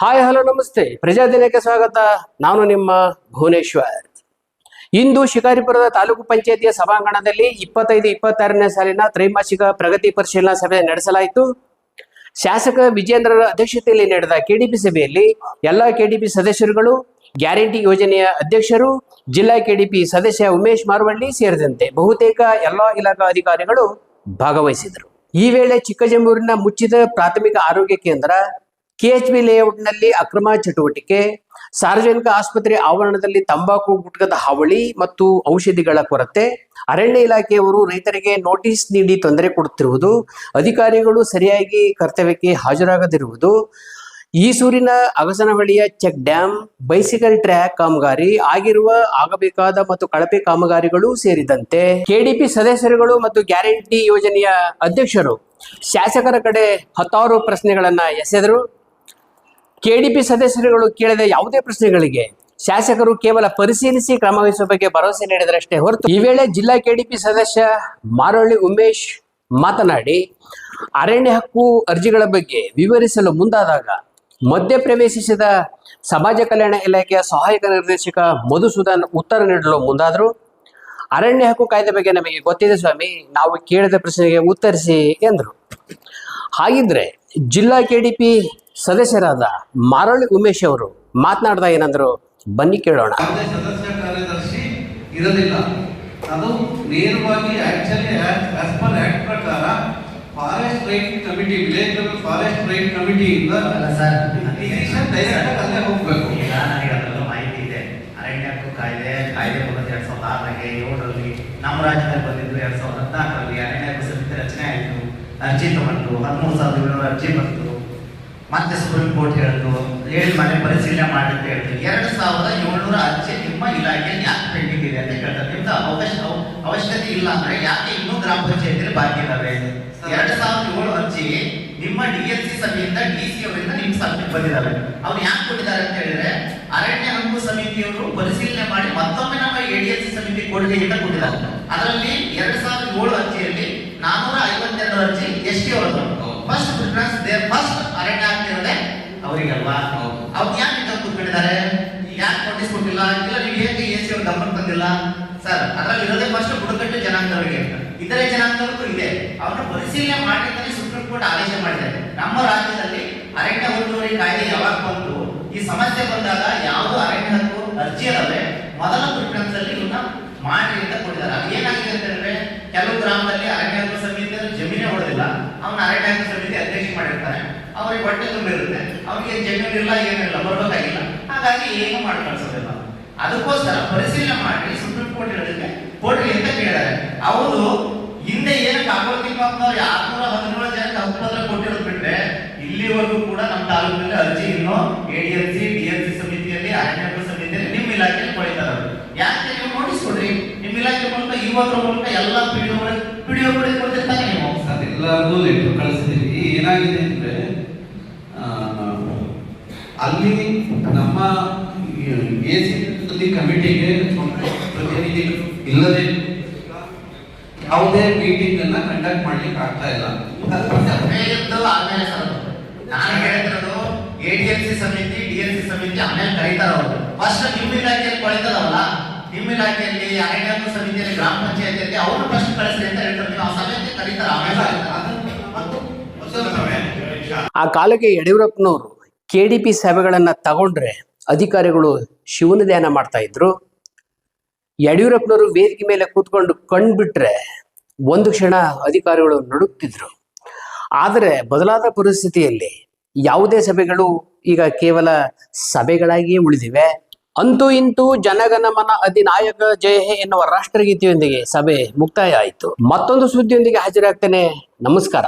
Hi, hello, ನಮಸ್ತೆ. ಪ್ರಜಾದಿನಕ್ಕೆ ಸ್ವಾಗತ. ನಾನು ನಿಮ್ಮ ಭುವನೇಶ್ವರ್. ಇಂದು ಶಿಕಾರಿಪುರದ ತಾಲೂಕು ಪಂಚಾಯತಿಯ ಸಭಾಂಗಣದಲ್ಲಿ ಇಪ್ಪತ್ತೈದು, ಇಪ್ಪತ್ತಾರನೇ ಸಾಲಿನ ತ್ರೈಮಾಸಿಕ ಪ್ರಗತಿ ಪರಿಶೀಲನಾ ಸಭೆ ನಡೆಸಲಾಯಿತು. ಶಾಸಕ ವಿಜೇಂದ್ರರ ಅಧ್ಯಕ್ಷತೆಯಲ್ಲಿ ನಡೆದ ಕೆಡಿಪಿ ಸಭೆಯಲ್ಲಿ ಎಲ್ಲ ಕೆಡಿಪಿ ಸದಸ್ಯರುಗಳು, ಗ್ಯಾರಂಟಿ ಯೋಜನೆಯ ಅಧ್ಯಕ್ಷರು, ಜಿಲ್ಲಾ ಕೆಡಿಪಿ ಸದಸ್ಯ ಉಮೇಶ್ ಮಾರವಳ್ಳಿ ಸೇರಿದಂತೆ ಬಹುತೇಕ ಎಲ್ಲಾ ಇಲಾಖಾ ಅಧಿಕಾರಿಗಳು ಭಾಗವಹಿಸಿದರು ಈ ವೇಳೆ ಚಿಕ್ಕಜಂಬೂರಿನ ಮುಚ್ಚಿದ ಪ್ರಾಥಮಿಕ ಆರೋಗ್ಯ ಕೇಂದ್ರ ಕೆಎಚ್ಬಿ ಲೇಔಟ್ನಲ್ಲಿ ಅಕ್ರಮ ಚಟುವಟಿಕೆ, ಸಾರ್ವಜನಿಕ ಆಸ್ಪತ್ರೆ ಆವರಣದಲ್ಲಿ ತಂಬಾಕು, ಗುಟ್ಕದ ಹಾವಳಿ ಮತ್ತು ಔಷಧಿಗಳ ಕೊರತೆ, ಅರಣ್ಯ ಇಲಾಖೆಯವರು ರೈತರಿಗೆ ನೋಟಿಸ್ ನೀಡಿ ತೊಂದರೆ ಕೊಡುತ್ತಿರುವುದು, ಅಧಿಕಾರಿಗಳು ಸರಿಯಾಗಿ ಕರ್ತವ್ಯಕ್ಕೆ ಹಾಜರಾಗದಿರುವುದು, ಈಸೂರಿನ ಅಗಸನಹಳ್ಳಿಯ ಚೆಕ್ ಡ್ಯಾಂ, ಬೈಸಿಕಲ್ ಟ್ರ್ಯಾಕ್ ಕಾಮಗಾರಿ ಆಗಿರುವ ಆಗಬೇಕಾದ ಮತ್ತು ಕಳಪೆ ಕಾಮಗಾರಿಗಳು ಸೇರಿದಂತೆ ಕೆಡಿಪಿ ಸದಸ್ಯರುಗಳು ಮತ್ತು ಗ್ಯಾರಂಟಿ ಯೋಜನೆಯ ಅಧ್ಯಕ್ಷರು, ಶಾಸಕರ ಕಡೆ ಹತ್ತಾರು ಪ್ರಶ್ನೆಗಳನ್ನ ಎಸೆದರು. ಕೆಡಿಪಿ ಸದಸ್ಯರುಗಳು ಕೇಳಿದ ಯಾವುದೇ ಪ್ರಶ್ನೆಗಳಿಗೆ ಶಾಸಕರು ಕೇವಲ ಪರಿಶೀಲಿಸಿ ಕ್ರಮ ವಹಿಸುವ ಬಗ್ಗೆ ಭರವಸೆ ನೀಡಿದರಷ್ಟೇ ಹೊರತು, ಈ ವೇಳೆ ಜಿಲ್ಲಾ ಕೆಡಿಪಿ ಸದಸ್ಯ ಮಾರಳ್ಳಿ ಉಮೇಶ್ ಮಾತನಾಡಿ, ಅರಣ್ಯ ಹಕ್ಕು ಅರ್ಜಿಗಳ ಬಗ್ಗೆ ವಿವರಿಸಲು ಮುಂದಾದಾಗ ಮಧ್ಯ ಪ್ರವೇಶಿಸಿದ ಸಮಾಜ ಕಲ್ಯಾಣ ಇಲಾಖೆಯ ಸಹಾಯಕ ನಿರ್ದೇಶಕ ಮಧುಸೂದನ್ ಉತ್ತರ ನೀಡಲು ಮುಂದಾದರು. ಅರಣ್ಯ ಹಕ್ಕು ಕಾಯ್ದೆ ಬಗ್ಗೆ ನಮಗೆ ಗೊತ್ತಿದೆ ಸ್ವಾಮಿ, ನಾವು ಕೇಳಿದ ಪ್ರಶ್ನೆಗೆ ಉತ್ತರಿಸಿ ಎಂದರು. ಹಾಗಿದ್ರೆ ಜಿಲ್ಲಾ ಕೆ ಡಿ ಪಿ ಸದಸ್ಯರಾದ ಮಾರಳ್ಳಿ ಉಮೇಶ್ ಅವರು ಮಾತನಾಡ್ದ ಏನಂದ್ರು ಬನ್ನಿ ಕೇಳೋಣ. ಸದಸ್ಯ ಕಾರ್ಯದರ್ಶಿ ಇರಲಿಲ್ಲ. ಅದು ನೇರವಾಗಿ ಆಕ್ಚುಲಿ ಆಸ್ ಪರ್ ಆಕ್ಟ್ ಪ್ರಕಾರ forest right committee village level forest right ಕಮಿಟಿಯಿಂದ ಅಲ್ಲ ಸರ್ ಡೈರೆಕ್ಟ್ ಅಲ್ಲೇ ಹೋಗ್ಬೇಕು. ಈಗ ನನಗೆ ಅದೆಲ್ಲ ಮಾಹಿತಿ ಇದೆ. ಅರಣ್ಯ ಹಕ್ಕು ಕಾಯ್ದೆ ಕಾಯ್ದೆ ಬಂದದ್ದು ಎರಡ್ ಸಾವಿರದ ಆರರಲ್ಲಿ ಏಳರಲ್ಲಿ ನಮ್ಮ ರಾಜ್ಯದಲ್ಲಿ ಬಂದಿದ್ದು ಎರಡ್ ಸಾವಿರದ ಹದಿನಾಲ್ಕರಲ್ಲಿ. ಅರಣ್ಯ ಹಕ್ಕು ಸಮಿತಿ ರಚನೆ ಆಯಿತು ಅರ್ಜಿ ತಗೊಂಡು ಹದಿಮೂರು ಸಾವಿರದ ಏಳ್ನೂರು ಅರ್ಜಿ ಬಂತು ಮತ್ತೆ ಸುಪ್ರೀಂ ಕೋರ್ಟ್ ಹೇಳಿದ್ರು ಹೇಳಿ ಮನೆ ಪರಿಶೀಲನೆ ಮಾಡಿ ಅಂತ ಹೇಳಿದ್ರು ಎರಡು ಸಾವಿರದ ಏಳ್ನೂರ ಅರ್ಜಿ ನಿಮ್ಮ ಇಲಾಖೆಯಲ್ಲಿ ಯಾಕೆ ಪೆಂಡಿಂಗ್ ಇದೆ ಅಂತ ಹೇಳ್ತಾರೆ ನಿಮ್ದು ಅವಕಾಶ ಅವಶ್ಯಕತೆ ಇಲ್ಲ ಅಂದ್ರೆ ಯಾಕೆ ಇನ್ನೂ ಗ್ರಾಮ ಪಂಚಾಯತಿಯಲ್ಲಿ ಬಾಕಿ ಇದಾವೆ? ಎರಡು ಸಾವಿರದ ಏಳು ಅರ್ಜಿ ನಿಮ್ಮ ಡಿ ಎಲ್ ಸಿ ಸಭೆಯಿಂದ ಡಿ ಸಿ ಅವರಿಂದ ನಿಮ್ ಸಭೆಗೆ ಬಂದಿದ್ದಾರೆ ಅವ್ರು ಯಾಕೆ ಕೊಟ್ಟಿದ್ದಾರೆ ಅಂತ ಹೇಳಿದ್ರೆ ಅರಣ್ಯ ಹಕ್ಕು ಸಮಿತಿಯವರು ಪರಿಶೀಲನೆ ಮಾಡಿ ಮತ್ತೊಮ್ಮೆ ನಮ್ಮ ಎ ಡಿ ಎಲ್ ಸಿ ಸಮಿತಿ ಕೊಡುಗೆಯಿಂದ ಕೊಟ್ಟಿದ್ದಾರೆ. ಅದರಲ್ಲಿ ಎರಡು ಸಾವಿರದ ಏಳು ಅರ್ಜಿಯಲ್ಲಿ ನಾನೂರ ಐವತ್ತೆರಡು ಅರ್ಜಿ S T first preference there first ಅರಣ್ಯ ಆಗ್ತಿರೋದೆ ಅವರಿಗಲ್ವಾ? ಅಲ್ಲ ಅವ್ರು ಯಾಕೆ ಇದನ್ನು ಕೂತ್ಕೊಂಡಿದ್ದಾರೆ ಯಾಕೆ ನೋಟಿಸ್ ಕೊಟ್ಟಿಲ್ಲ? ಇಲ್ಲ ನೀವು ಹೇಗೆ ಎ ಸಿ ಅವ್ರ ಗಮನ ತಂದಿಲ್ಲ? ಸರ್ ಅದರಲ್ಲಿ ಇರೋದೇ ಫಸ್ಟ್ ಬುಡಕಟ್ಟು ಜನಾಂಗದವರಿಗೆ ಇತರೆ ಜನಾಂಗದವರಿಗೂ ಇದೆ. ಅವ್ರನ್ನ ಪರಿಶೀಲನೆ ಮಾಡಿದ್ರೆ ಸುಪ್ರೀಂ ಕೋರ್ಟ್ ಆದೇಶ ಮಾಡಿದೆ. ನಮ್ಮ ರಾಜ್ಯದಲ್ಲಿ ಅರಣ್ಯ ಒತ್ತುವರಿ ಕಾಯ್ದೆ ಯಾವಾಗ ಬಂತು? ಈ ಸಮಸ್ಯೆ ಬಂದಾಗ ಯಾವುದು ಅರಣ್ಯ ಹಕ್ಕು ಅರ್ಜಿ ಅಲ್ಲದೆ ಮೊದಲ ಪ್ರಿಫರೆನ್ಸ್ ಅಲ್ಲಿ ಇವನ್ನ ಮಾಡಿ ಅಂತ ಕೊಟ್ಟಿದ್ದಾರೆ. ಏನಾಗಿದೆ ಅಂತ ಹೇಳಿದ್ರೆ ಕೆಲವು ಗ್ರಾಮದಲ್ಲಿ ಅರಣ್ಯ ಸಮಿತಿ ಜಮೀನೇ ಹೊಡೆದಿಲ್ಲ. ಅವನ ಅರಣ್ಯ ಸಮಿತಿ ಅಧ್ಯಕ್ಷ ಮಾಡಿರ್ತಾರೆ. ಅವ್ರಿಗೆ ಹೊಟ್ಟೆ ತುಂಬಿರುತ್ತೆ. ಅವ್ರಿಗೆ ಜಮೀನು ಇಲ್ಲ, ಏನಿಲ್ಲ, ಬರ್ಬೇಕಾಗಿಲ್ಲ. ಹಾಗಾಗಿ ಏನು ಮಾಡಿ ಕಳ್ಸೋದಿಲ್ಲ. ಅದಕ್ಕೋಸ್ಕರ ಪರಿಶೀಲನೆ ಮಾಡಿ ಸುಪ್ರೀಂ ಕೋರ್ಟ್ ಹೇಳಿದ್ರೆ ಅಂತ ಕೇಳಿದ್ದಾರೆ? ಅವರು ಹಿಂದೆ ಏನು ಕಾಕೋತಿಪ್ಪನವ್ರು ಆರ್ನೂರ ಹದಿನೇಳು ಜನಕ್ಕೆ ಹಕ್ಕುಪತ್ರ ಕೊಟ್ಟಿರೋದು ಬಿಟ್ರೆ ಇಲ್ಲಿವರೆಗೂ ಕೂಡ ನಮ್ಮ ತಾಲೂಕಿನಲ್ಲಿ ಅರ್ಜಿ ಇನ್ನೂ ಎ ಸಿ ಸಮಿತಿಯಲ್ಲಿ, ಅರಣ್ಯ ಸಮಿತಿಯಲ್ಲಿ ನಿಮ್ಮ ಇಲಾಖೆಯಲ್ಲಿ ಅವರು ಯಾಕೆ ನೀವು ನೋಟಿಸ್ ಕೊಡ್ರಿ ನಿಮ್ಮ ಇಲಾಖೆ ಮೂಲಕ ಎಲ್ಲ ಪಿಡಿಒ ಪಿಡಿಒ ಕೊಡ್ತಿರ್ತಾನೆ ನೀವು. ಸರ್ ಎಲ್ಲರಿಗೂ ಇಟ್ಟು ಕಳಿಸಿದೀವಿ. ಏನಾಗಿದೆ ಅಂದ್ರೆ ಅಲ್ಲಿ ನಮ್ಮ ಎ ಸಿ ಕಮಿಟಿಗೆ ಪ್ರತಿನಿಧಿ ಇಲ್ಲದೆ ಯಾವುದೇ ಮೀಟಿಂಗ್ ಅನ್ನ ಕಂಡಕ್ಟ್ ಮಾಡ್ಲಿಕ್ಕೆ ಆಗ್ತಾ ಇಲ್ಲ. ಆಮೇಲೆ ಸರ್ ನಾನು ಹೇಳಿದ್ರು ಎ ಡಿ ಎಲ್ ಸಿ ಸಮಿತಿ ಡಿ ಎಲ್ ಸಿ ಸಮಿತಿ ಆಮೇಲೆ ಕರೀತಾರ ಅವರು. ಫಸ್ಟ್ ನಿಮ್ಮ ಇಲಾಖೆಯಲ್ಲಿ ಕೊಳಿತಾರಲ್ಲ ನಿಮ್ಮ ಇಲಾಖೆಯಲ್ಲಿ ಅರಣ್ಯ ಸಮಿತಿಯಲ್ಲಿ, ಗ್ರಾಮ ಪಂಚಾಯತಿಯಲ್ಲಿ ಅವರು ಪ್ರಶ್ನೆ ಕಳಿಸ್ರಿ ಅಂತ ಹೇಳ್ತಾರೆ ನೀವು ಆ ಸಭೆಗೆ ಕರೀತಾರೆ. ಆ ಕಾಲಕ್ಕೆ ಯಡಿಯೂರಪ್ಪನವರು ಕೆಡಿಪಿ ಸಭೆಗಳನ್ನ ತಗೊಂಡ್ರೆ ಅಧಿಕಾರಿಗಳು ಶಿವನ ಧ್ಯಾನ ಮಾಡ್ತಾ ಇದ್ರು. ಯಡಿಯೂರಪ್ಪನವರು ವೇದಿಕೆ ಮೇಲೆ ಕೂತ್ಕೊಂಡು ಕಣ್ಬಿಟ್ರೆ ಒಂದು ಕ್ಷಣ ಅಧಿಕಾರಿಗಳು ನಡುಕ್ತಿದ್ರು ಆದರೆ ಬದಲಾದ ಪರಿಸ್ಥಿತಿಯಲ್ಲಿ ಯಾವುದೇ ಸಭೆಗಳು ಈಗ ಕೇವಲ ಸಭೆಗಳಾಗಿಯೇ ಉಳಿದಿವೆ. ಅಂತೂ ಇಂತೂ ಜನಗಣಮನ ಅಧಿನಾಯಕ ಜಯ ಹೇ ಎನ್ನುವ ರಾಷ್ಟ್ರಗೀತೆಯೊಂದಿಗೆ ಸಭೆ ಮುಕ್ತಾಯ ಆಯಿತು. ಮತ್ತೊಂದು ಸುದ್ದಿಯೊಂದಿಗೆ ಹಾಜರಾಗ್ತೇನೆ. ನಮಸ್ಕಾರ.